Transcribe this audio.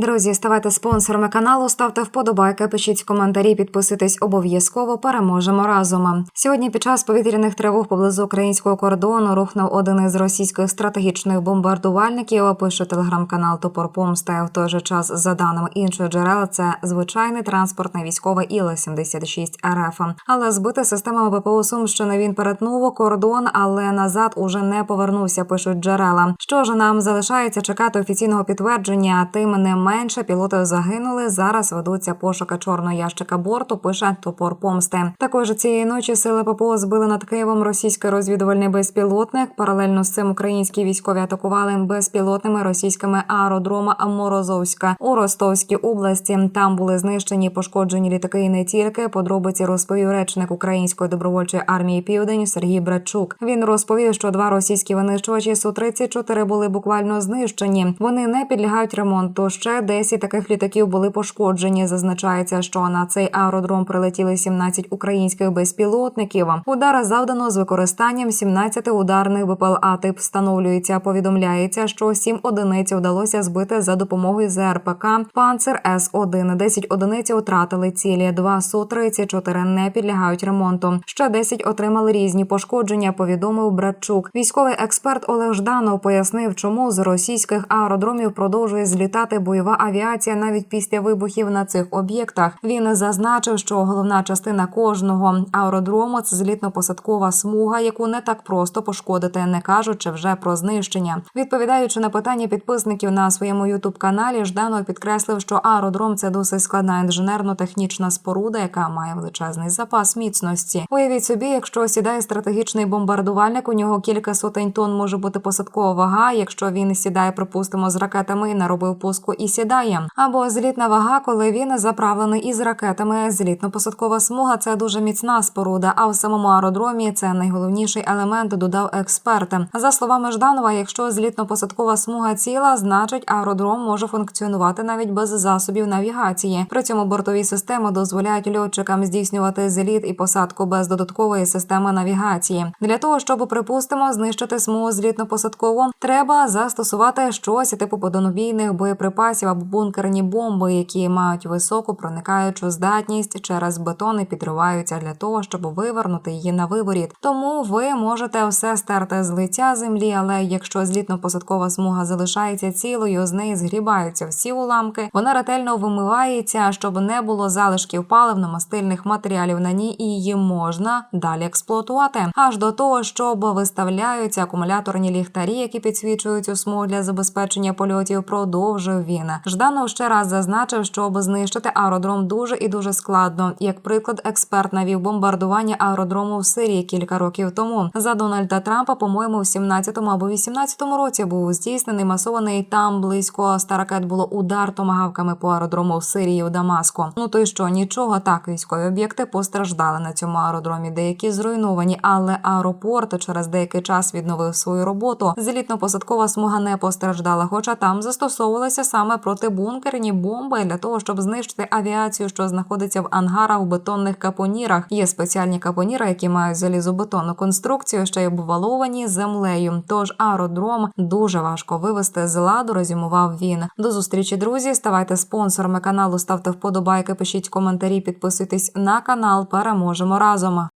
Друзі, ставайте спонсорами каналу, ставте вподобайки, пишіть коментарі, підписуйтесь обов'язково. Переможемо разом. Сьогодні під час повітряних тривог поблизу українського кордону рухнув один із російських стратегічних бомбардувальників. Пише телеграм-канал Топор Помсти. В той же час, за даними інших джерел, це звичайний транспортний військовий Іл-76 РФ. Але збити системами ППО Сумщини він перетнув кордон, але назад уже не повернувся. Пишуть джерела. Що ж нам залишається чекати офіційного підтвердження? Тим не менше пілоти загинули. Зараз ведуться пошуки чорного ящика борту. Пише топор помсти. Також цієї ночі сили ППО збили над Києвом російський розвідувальний безпілотник. Паралельно з цим українські військові атакували безпілотними російськими аеродрома Морозовська у Ростовській області. Там були знищені пошкоджені літаки і не тільки. Подробиці розповів речник української добровольчої армії Південь Сергій Братчук. Він розповів, що два російські винищувачі су 34 були буквально знищені. Вони не підлягають ремонту. Ще 10 таких літаків були пошкоджені. Зазначається, що на цей аеродром прилетіли 17 українських безпілотників. Удар завдано з використанням 17 ударних БПЛА. Тип встановлюється. Повідомляється, що 7 одиниць вдалося збити за допомогою ЗРПК Панцер С 1 10 одиниць втратили цілі. Два су 34 не підлягають ремонту. Ще 10 отримали різні пошкодження. Повідомив Братчук. Військовий експерт Олег Жданов пояснив, чому з російських аеродромів продовжує злітати бойова авіація навіть після вибухів на цих об'єктах. Він зазначив, що головна частина кожного аеродрому це злітно-посадкова смуга, яку не так просто пошкодити, не кажучи вже про знищення. Відповідаючи на питання підписників на своєму ютуб каналі, Жданов підкреслив, що аеродром це досить складна інженерно-технічна споруда, яка має величезний запас міцності. Уявіть собі, якщо сідає стратегічний бомбардувальник, у нього кілька сотень тонн може бути посадкова вага. Якщо він сідає, припустимо, з ракетами і наробив пуску і сідає. Або злітна вага, коли він заправлений із ракетами. Злітно-посадкова смуга це дуже міцна споруда. А в самому аеродромі це найголовніший елемент, додав експерт. За словами Жданова, якщо злітно-посадкова смуга ціла, значить аеродром може функціонувати навіть без засобів навігації. При цьому бортові системи дозволяють льотчикам здійснювати зліт і посадку без додаткової системи навігації. Для того щоб припустимо знищити смугу злітно-посадкову, треба застосувати щось типу подонобійних боєприпасів або бункерні бомби, які мають високу проникаючу здатність через бетон і підриваються для того, щоб вивернути її на виворіт. Тому ви можете все стерти з лиця землі, але якщо злітно-посадкова смуга залишається цілою, з неї згрібаються всі уламки. Вона ретельно вимивається, щоб не було залишків паливно-мастильних матеріалів на ній, і її можна далі експлуатувати. Аж до того, щоб виставляються акумуляторні ліхтарі, які підсвічують у смугу для забезпечення польотів. Продовжив він. Жданов ще раз зазначив, щоб знищити аеродром дуже і дуже складно. Як приклад, експерт навів бомбардування аеродрому в Сирії кілька років тому. За Дональда Трампа, по-моєму, в 17-му або 18-му році був здійснений масований там близько 100 ракет було удар томагавками по аеродрому в Сирії у Дамаску. Ну то й що нічого так військові об'єкти постраждали на цьому аеродромі. Деякі зруйновані, але аеропорт через деякий час відновив свою роботу. Злітно-посадкова смуга не постраждала, хоча там застосовувалися саме протибункерні бомби для того, щоб знищити авіацію, що знаходиться в ангарах в бетонних капонірах. Є спеціальні капоніри, які мають залізобетонну конструкцію, що й обваловані землею. Тож аеродром дуже важко вивести з ладу. Резюмував він. До зустрічі, друзі. Ставайте спонсорами каналу, ставте вподобайки, пишіть коментарі, підписуйтесь на канал. Переможемо разом.